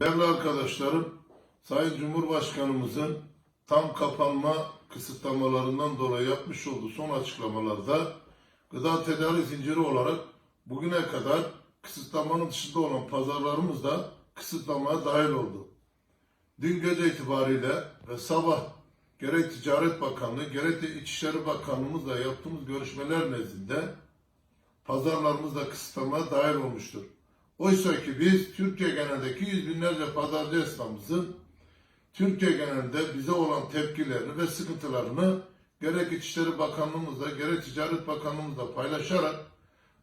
Değerli arkadaşlarım, Sayın Cumhurbaşkanımızın tam kapanma kısıtlamalarından dolayı yapmış olduğu son açıklamalarda gıda tedarik zinciri olarak bugüne kadar kısıtlamanın dışında olan pazarlarımız da kısıtlamaya dahil oldu. Dün gece itibariyle ve sabah gerek Ticaret Bakanlığı gerek de İçişleri Bakanlığımızla yaptığımız görüşmeler nezdinde pazarlarımız da kısıtlamaya dahil olmuştur. Oysa ki biz Türkiye genelindeki yüz binlerce pazarcı esnafımızın Türkiye genelinde bize olan tepkilerini ve sıkıntılarını gerek İçişleri Bakanlığımızla gerek Ticaret Bakanlığımızla paylaşarak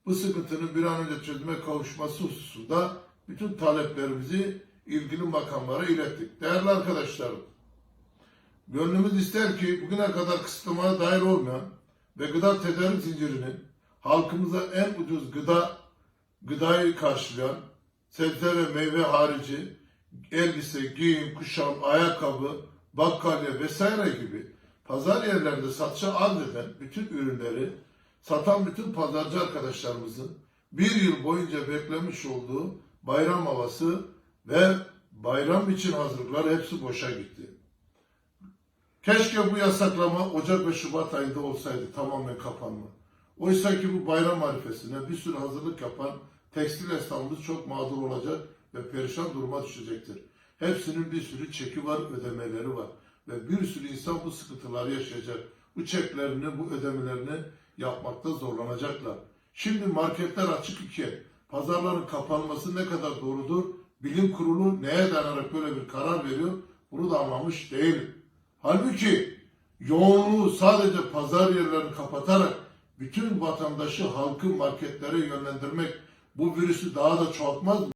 bu sıkıntının bir an önce çözüme kavuşması hususunda bütün taleplerimizi ilgili makamlara ilettik. Değerli arkadaşlarım, gönlümüz ister ki bugüne kadar kısıtlamaya dair olmayan ve gıda tedarik zincirinin halkımıza en ucuz gıda gıdayı karşılayan sebze ve meyve harici elbise, giyim, kuşam, ayakkabı, bakkaliye vesaire gibi pazar yerlerinde satışa arz eden bütün ürünleri satan bütün pazarcı arkadaşlarımızın bir yıl boyunca beklemiş olduğu bayram havası ve bayram için hazırlıklar hepsi boşa gitti. Keşke bu yasaklama Ocak ve Şubat ayında olsaydı tamamen kapanma. Oysa ki bu bayram arifesine bir sürü hazırlık yapan tekstil esnafımız çok mağdur olacak ve perişan duruma düşecektir. Hepsinin bir sürü çeki var, ödemeleri var. Ve bir sürü insan bu sıkıntıları yaşayacak. Bu çeklerini, bu ödemelerini yapmakta zorlanacaklar. Şimdi marketler açık iken pazarların kapanması ne kadar doğrudur? Bilim kurulu neye dayanarak böyle bir karar veriyor? Bunu da anlamış değilim. Halbuki yoğunluğu sadece pazar yerlerini kapatarak bütün vatandaşı halkı marketlere yönlendirmek bu virüsü daha da çoğaltmaz mı?